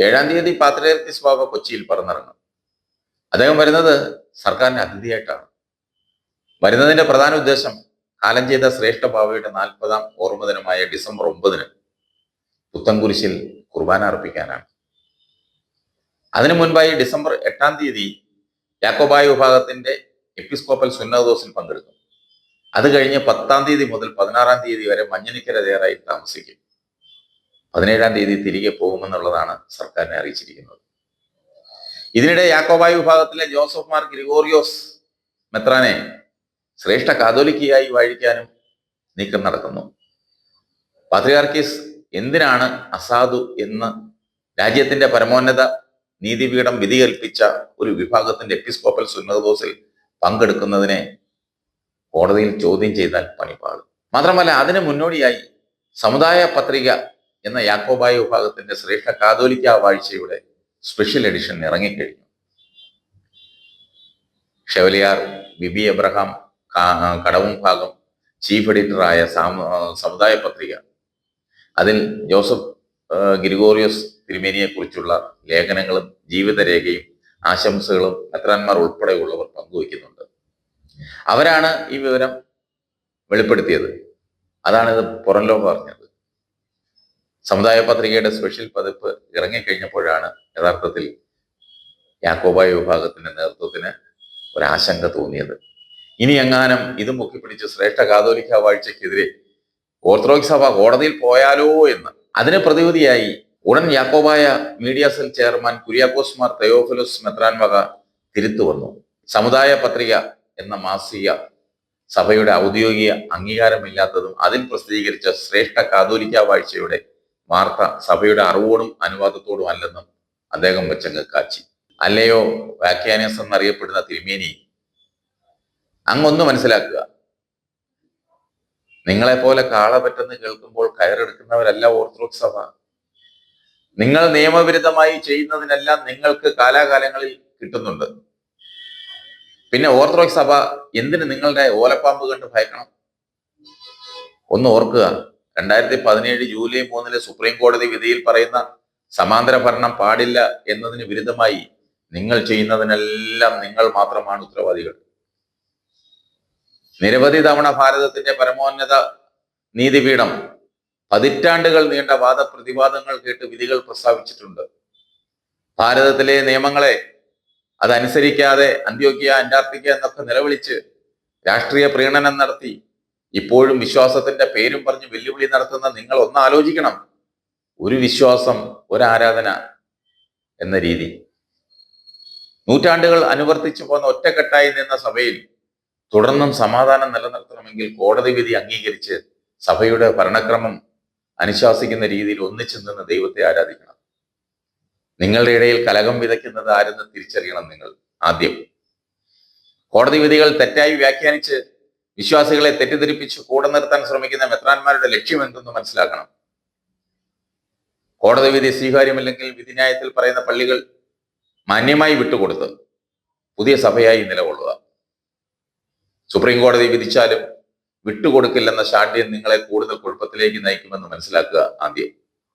ഏഴാം തീയതി പാത്രേർത്തിസ് ബാബ കൊച്ചിയിൽ പറന്നിറങ്ങും. അദ്ദേഹം വരുന്നത് സർക്കാരിന്റെ അതിഥിയായിട്ടാണ്. വരുന്നതിന്റെ പ്രധാന ഉദ്ദേശം കാലം ചെയ്ത ശ്രേഷ്ഠ ബാബയുടെ നാൽപ്പതാം ഓർമ്മ ദിനമായ ഡിസംബർ ഒമ്പതിന് പുത്തൻകുരിശിൽ കുർബാന അർപ്പിക്കാനാണ്. അതിനു മുൻപായി ഡിസംബർ എട്ടാം തീയതി യാക്കോബായ വിഭാഗത്തിന്റെ എപ്പിസ്കോപ്പൽ സുന്നതോസിൽ പങ്കെടുക്കും. അത് കഴിഞ്ഞ് പത്താം തീയതി മുതൽ പതിനാറാം തീയതി വരെ മഞ്ഞനിക്കര തയ്യാറായി താമസിക്കും. പതിനേഴാം തീയതി തിരികെ പോകുമെന്നുള്ളതാണ് സർക്കാരിനെ അറിയിച്ചിരിക്കുന്നത്. ഇതിനിടെ യാക്കോബായ വിഭാഗത്തിലെ ജോസഫ് മാർ ഗ്രിഗോറിയോസ് മെത്രാനെ ശ്രേഷ്ഠ കാതോലിക്കയായി വാഴിക്കാനും നീക്കം നടക്കുന്നു. പാത്രിയാർക്കീസ് എന്തിനാണ് അസാധു എന്ന് രാജ്യത്തിന്റെ പരമോന്നത നീതിപീഠം വിധി കൽപ്പിച്ച ഒരു വിഭാഗത്തിന്റെ എപ്പിസ്കോപ്പൽ സുന്നതബോസിൽ പങ്കെടുക്കുന്നതിനെ കോടതിയിൽ ചോദ്യം ചെയ്താൽ പണിപ്പാളും മാത്രമല്ല അതിന് മുന്നോടിയായി സമുദായ പത്രിക എന്ന യാക്കോബായ വിഭാഗത്തിന്റെ ശ്രേഷ്ഠ കാതോലിക്ക വാഴ്ചയുടെ സ്പെഷ്യൽ എഡിഷൻ ഇറങ്ങിക്കഴിഞ്ഞു. ഷെവലിയാർ ബിബി എബ്രഹാം കടവും ഭാഗം ചീഫ് എഡിറ്ററായ സമുദായ പത്രിക. അതിൽ ജോസഫ് ഗിരിഗോറിയോസ് തിരുമേനിയെ കുറിച്ചുള്ള ലേഖനങ്ങളും ജീവിതരേഖയും ആശംസകളും മെത്രാന്മാർ ഉൾപ്പെടെയുള്ളവർ പങ്കുവയ്ക്കുന്നുണ്ട്. അവരാണ് ഈ വിവരം വെളിപ്പെടുത്തിയത്. അതാണ് ഇത് പുറം ലോകം അറിഞ്ഞത്. സമുദായ പത്രികയുടെ സ്പെഷ്യൽ പതിപ്പ് ഇറങ്ങിക്കഴിഞ്ഞപ്പോഴാണ് യഥാർത്ഥത്തിൽ യാക്കോബായ വിഭാഗത്തിന്റെ നേതൃത്വത്തിന് ഒരാശങ്ക തോന്നിയത്. ഇനി എങ്ങാനും ഇത് മുക്കിപ്പിടിച്ച് ശ്രേഷ്ഠ കാതോലിക്ക വാഴ്ചയ്ക്കെതിരെ ഓർത്തഡോക്സ് സഭ കോടതിയിൽ പോയാലോ എന്ന് അതിന് പ്രതിവിധിയായി ഉടൻ Yakobaya media cell chairman Kuriakose Mar Theophilos മെത്രാൻ വക തിരുത്തു വന്നു. സമുദായ പത്രിക എന്ന മാസിക സഭയുടെ ഔദ്യോഗിക അംഗീകാരമില്ലാത്തതും അതിൽ പ്രസിദ്ധീകരിച്ച ശ്രേഷ്ഠ കാതോലിക്ക വാഴ്ചയുടെ വാർത്ത സഭയുടെ അറിവോടും അനുവാദത്തോടും അല്ലെന്നും അദ്ദേഹം വെച്ചങ്ങ് കാച്ചി. അല്ലയോ വ്യാഖ്യാനസ് എന്നറിയപ്പെടുന്ന തിരുമേനി? അങ്ങൊന്ന് മനസ്സിലാക്കുക. നിങ്ങളെപ്പോലെ കാള പറ്റെന്ന് കേൾക്കുമ്പോൾ കയറെടുക്കുന്നവരല്ല ഓർത്തഡോക്സ് സഭ. നിങ്ങൾ നിയമവിരുദ്ധമായി ചെയ്യുന്നതിനെല്ലാം നിങ്ങൾക്ക് കാലാകാലങ്ങളിൽ കിട്ടുന്നുണ്ട്. പിന്നെ ഓർത്തഡോക്സ് സഭ എന്തിന് നിങ്ങളുടെ ഓലപ്പാമ്പ് കണ്ട് ഭയക്കണം? ഒന്ന് ഓർക്കുക. രണ്ടായിരത്തി പതിനേഴ് ജൂലൈ മൂന്നിലെ സുപ്രീം കോടതി വിധിയിൽ പറയുന്ന സമാന്തര ഭരണം പാടില്ല എന്നതിന് വിരുദ്ധമായി നിങ്ങൾ ചെയ്യുന്നതിനെല്ലാം നിങ്ങൾ മാത്രമാണ് ഉത്തരവാദികൾ. നിരവധി തവണ ഭാരതത്തിന്റെ പരമോന്നത നീതിപീഠം പതിറ്റാണ്ടുകൾ നീണ്ട വാദപ്രതിവാദങ്ങൾ കേട്ട് വിധികൾ പ്രസ്താവിച്ചിട്ടുണ്ട്. ഭാരതത്തിലെ നിയമങ്ങളെ അതനുസരിക്കാതെ അന്ത്യോക്യ അന്റാർട്ടിക്ക എന്നൊക്കെ നിലവിളിച്ച് രാഷ്ട്രീയ പ്രീണനം നടത്തി ഇപ്പോഴും വിശ്വാസത്തിന്റെ പേരും പറഞ്ഞ് വെല്ലുവിളി നടത്തുന്ന നിങ്ങൾ ഒന്ന് ആലോചിക്കണം. ഒരു വിശ്വാസം ഒരു ആരാധന എന്ന രീതി. നൂറ്റാണ്ടുകൾ അനുവർത്തിച്ചു പോന്ന ഒറ്റക്കെട്ടായി നിന്ന സഭയിൽ തുടർന്നും സമാധാനം നിലനിർത്തണമെങ്കിൽ കോടതി വിധി അംഗീകരിച്ച് സഭയുടെ ഭരണക്രമം അനുശാസിക്കുന്ന രീതിയിൽ ഒന്നിച്ചു നിന്ന് ദൈവത്തെ ആരാധിക്കണം. നിങ്ങളുടെ ഇടയിൽ കലകം വിതയ്ക്കുന്നത് ആരെന്ന് തിരിച്ചറിയണം നിങ്ങൾ ആദ്യം. കോടതി വിധികൾ തെറ്റായി വ്യാഖ്യാനിച്ച് വിശ്വാസികളെ തെറ്റിദ്ധരിപ്പിച്ച് കൂടെ നിർത്താൻ ശ്രമിക്കുന്ന മെത്രാന്മാരുടെ ലക്ഷ്യം എന്തെന്ന് മനസ്സിലാക്കണം. കോടതി വിധി സ്വീകാര്യമല്ലെങ്കിൽ വിധിന്യായത്തിൽ പറയുന്ന പള്ളികൾ മാന്യമായി വിട്ടുകൊടുത്ത് പുതിയ സഭയായി നിലകൊള്ളുക. സുപ്രീം കോടതി വിധിച്ചാലും വിട്ടുകൊടുക്കില്ലെന്ന ശാഠ്യം നിങ്ങളെ കൂടുതൽ കുഴപ്പത്തിലേക്ക് നയിക്കുമെന്ന് മനസ്സിലാക്കുക ആദ്യം.